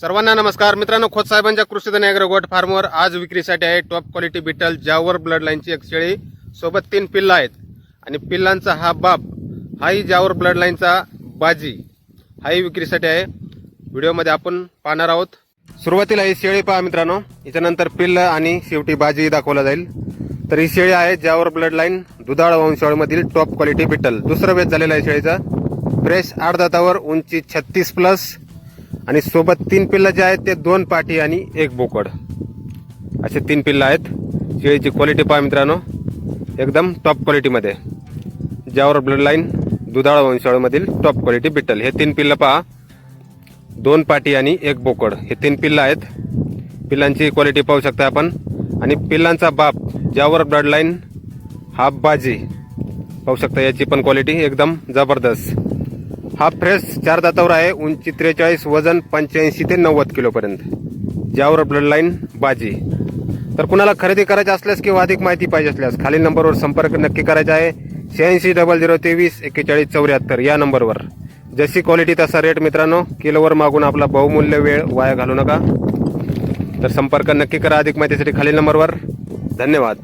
सर्वांना नमस्कार. मित्रांनो खोत साहेबांच्या कृषीधन गोट फार्मवर आज विक्रीसाठी आहे टॉप क्वालिटी बिटल जावर ब्लड लाईनची एक शेळी सोबत तीन पिल्लं आहेत. आणि पिल्लांचा हा बाप हाही जावर ब्लड लाईनचा बाजी हाही विक्रीसाठी आहे. व्हिडिओमध्ये आपण पाहणार आहोत. सुरुवातीला ही शेळी पहा मित्रांनो. याच्यानंतर पिल्लं आणि शेवटी बाजी दाखवला जाईल. तर ही शेळी आहे जावर ब्लड लाईन दुधाळ वंशावळीमधील टॉप क्वालिटी बिटल. दुसरं वेध झालेलं आहे शेळीचा. फ्रेश आठ दातावर उंची छत्तीस प्लस. आणि सोबत तीन पिल्लं जे आहेत ते दोन पाठी आणि एक बोकड. असे तीन पिल्लं आहेत. शेळीची क्वालिटी पहा मित्रांनो. एकदम टॉप क्वालिटीमध्ये ज्यावर ब्लड लाईन दुधाळ वंशाळूमधील टॉप क्वालिटी बिट्टल हे तीन पिल्लं पहा. दोन पाटी आणि एक बोकड. हे तीन पिल्लं आहेत. पिल्लांची क्वालिटी पाहू शकता आपण. आणि पिल्लांचा बाप ज्यावर ब्लड लाईन हा बाजी. पाहू शकता याची पण क्वालिटी एकदम जबरदस्त. हा फ्रेश चार दातावर आहे उंची त्रेचाळीस वजन पंच्याऐंशी ते नव्वद किलोपर्यंत ज्यावर ब्लड लाईन बाजी. तर कुणाला खरेदी करायची असल्यास किंवा अधिक माहिती पाहिजे असल्यास खालील नंबरवर संपर्क नक्की करायचा आहे. शहाऐंशी डबल झिरो तेवीस एक्केचाळीस चौऱ्याहत्तर या नंबरवर. जशी क्वालिटी तसा रेट मित्रांनो किलोवर मागून आपला बहुमूल्य वेळ वाया घालू नका. तर संपर्क नक्की करा अधिक माहितीसाठी खालील नंबरवर. धन्यवाद.